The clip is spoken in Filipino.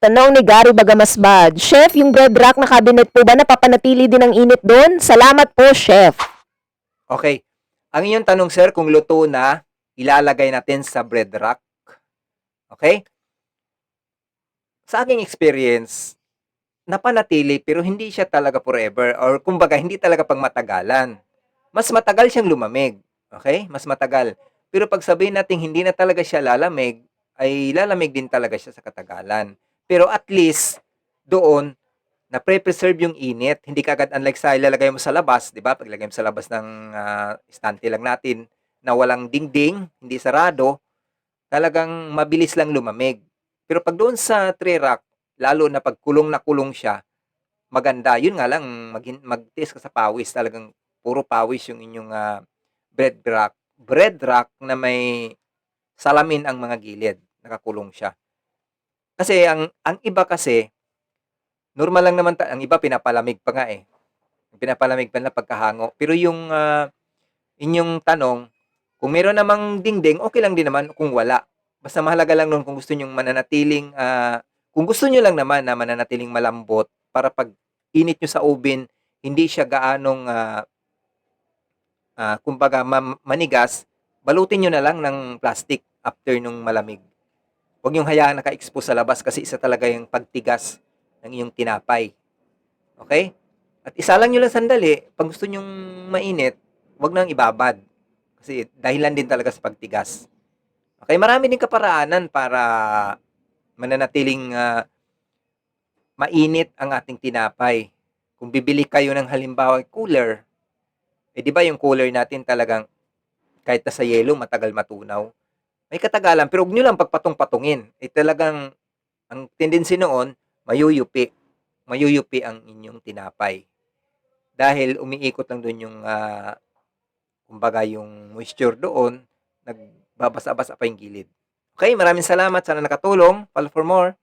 Tanong ni Gary Bagamasbad, Chef, yung bread rack na cabinet po ba napapanatili din ang init doon? Salamat po, Chef. Okay. Ang inyong tanong, sir, kung luto na, ilalagay natin sa bread rack. Okay? Sa aking experience, napanatili pero hindi siya talaga forever or kumbaga hindi talaga pang matagalan. Mas matagal siyang lumamig. Okay? Mas matagal. Pero pag sabihin natin hindi na talaga siya lalamig, ay lalamig din talaga siya sa katagalan. Pero at least, doon, na pre-preserve yung init. Hindi kagad unlike sa ilalagay mo sa labas, di ba? Paglagay mo sa labas ng ah, estante lang natin na walang dingding, hindi sarado, talagang mabilis lang lumamig. Pero pag doon sa tray rack, lalo na pag kulong na kulong siya, maganda. Yun nga lang, mag, mag-taste ka sa pawis. Talagang puro pawis yung inyong ah, bread rack. Bread rack na may salamin ang mga gilid. Nakakulong siya. Kasi ang ang iba kasi normal lang naman ta- ang iba pinapalamig pa nga eh. Pinapalamig pa na pagkahango. Pero yung ah, inyong tanong, kung meron namang dingding, okay lang din naman kung wala. Basta mahalaga lang nun kung gusto nyong mananatiling, ah, kung gusto nyo lang naman na mananatiling malambot para pag init nyo sa oven, hindi siya gaanong, ah, ah, kumbaga ma- manigas, balutin nyo na lang ng plastic after nung malamig. Huwag yung hayaan naka-expose sa labas kasi isa talaga yung pagtigas ng iyong tinapay. Okay? At isa lang nyo lang sandali, pag gusto nyong mainit, wag nang ibabad. Kasi dahilan din talaga sa pagtigas. Okay, marami din kaparaanan para mananatiling ah, mainit ang ating tinapay. Kung bibili kayo ng halimbawa cooler, eh di ba yung cooler natin talagang kahit sa yelo matagal matunaw. May katagalan, pero huwag nyo lang pagpatong-patungin. Eh talagang, ang tendency noon, mayuyupi. Mayuyupi ang inyong tinapay. Dahil umiikot lang doon yung, ah, kumbaga yung moisture doon, nagbabasa-basa pa yung gilid. Okay, maraming salamat. Sana nakatulong. Follow for more.